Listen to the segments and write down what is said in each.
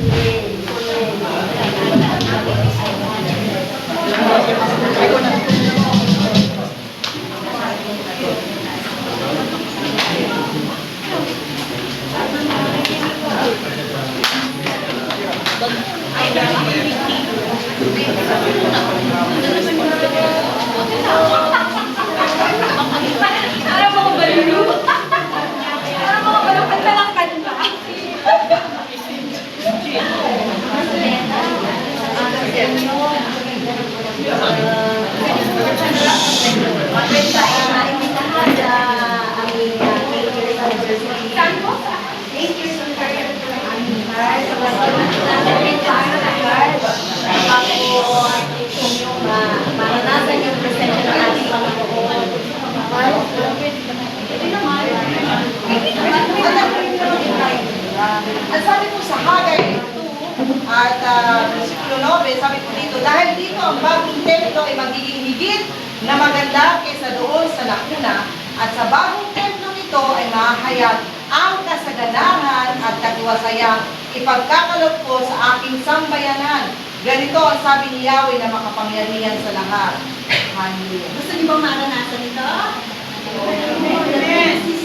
Ay, dahil dito ang bagong templo ay magiging higit na maganda kaysa doon sa nakuna at sa bagong templo nito ay mahayag ang kasaganahan at katiwasayang ipagkakalot ko sa aking sambayanan. Ganito ang sabi ni Yahweh na makapangyarihan sa lahat. Hallelujah. Gusto niyo bang maranasan ito? Amen.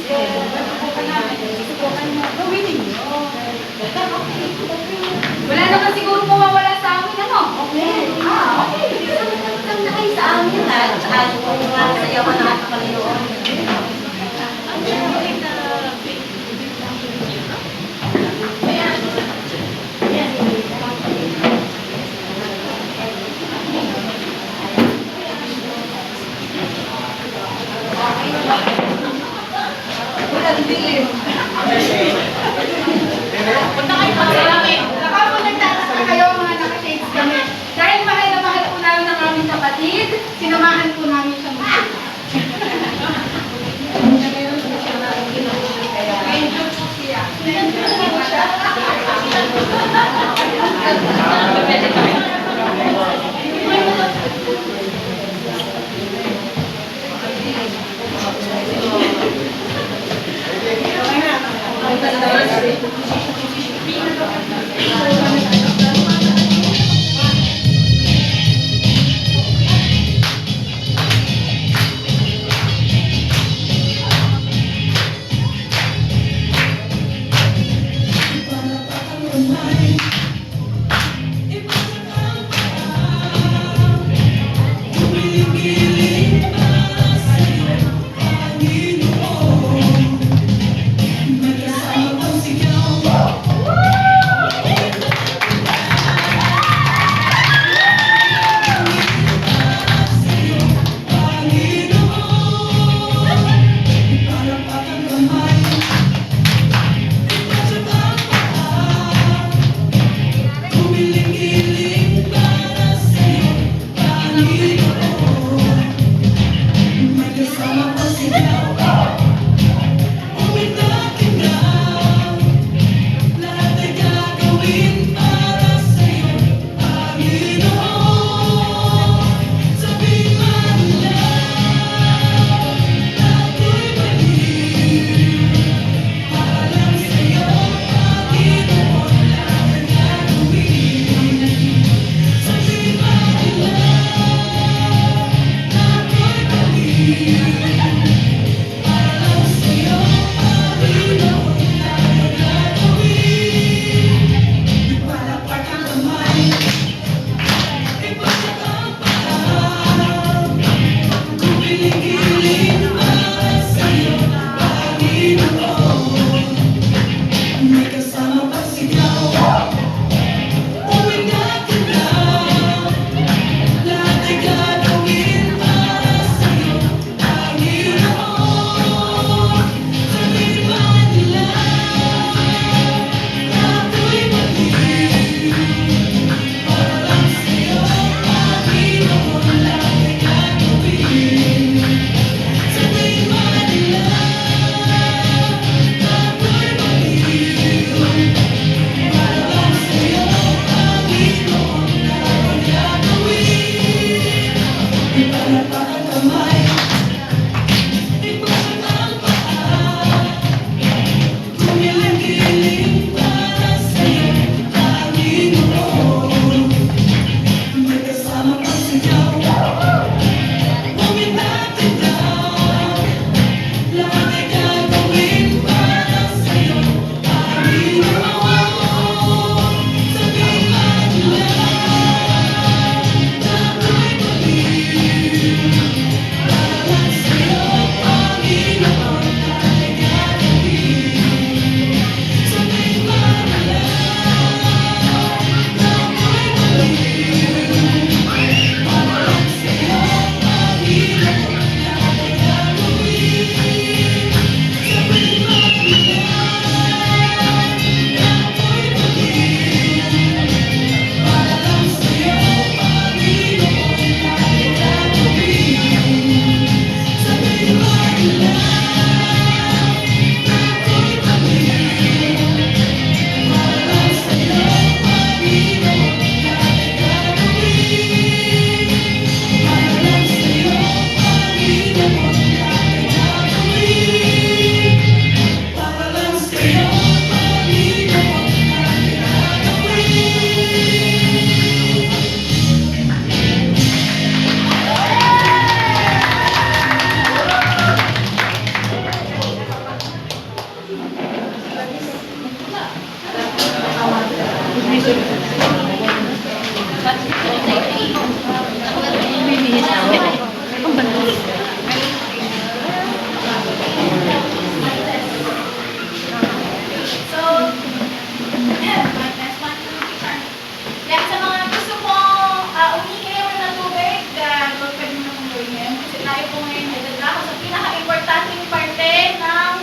tayo po ngayon nagdadra ako sa pinaka-importanting parte ng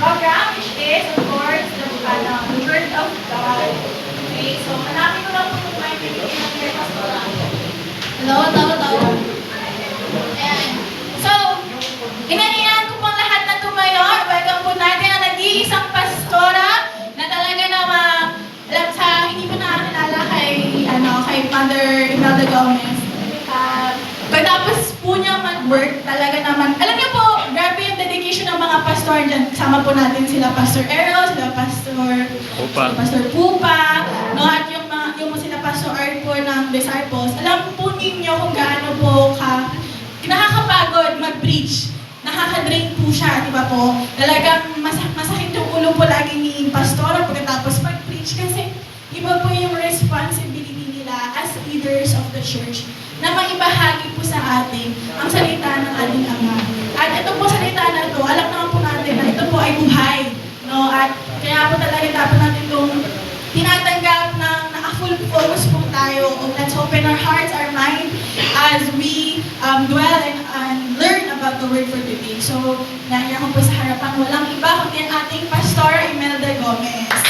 program, which is, of course, the, Word of God. Okay, so hanapin ko lang po kung may pinigin ng Hello, hello, hello. Mag-work, talaga naman, alam niyo po, grabe yung dedication ng mga pastor dyan. Kasama po natin sila Pastor Ero, sila Pastor Pupa. sila Pastor Pupa, no, at yung mga, yung sila Pastor Art po ng Disciples. Alam po ninyo kung gaano po ka, nakakapagod mag-preach. Nakaka-drain po siya, di ba po? Talagang mas, masakit yung ulo po lagi ni Pastor pagkatapos mag-preach kasi iba po yung responsibility nila as leaders of the church na maibahagi po sa atin ang salita ng ating Ama. At ito po salita na ito, alam naman po natin na ito po ay buhay. No? At kaya po talaga dapat natin itong tinatanggap ng naka-full focus po tayo. O let's open our hearts, our mind, as we um, dwell and, and learn about the word for today. So, nangyari po sa harapan, walang iba kundi ang ating Pastor Imelda Gomez.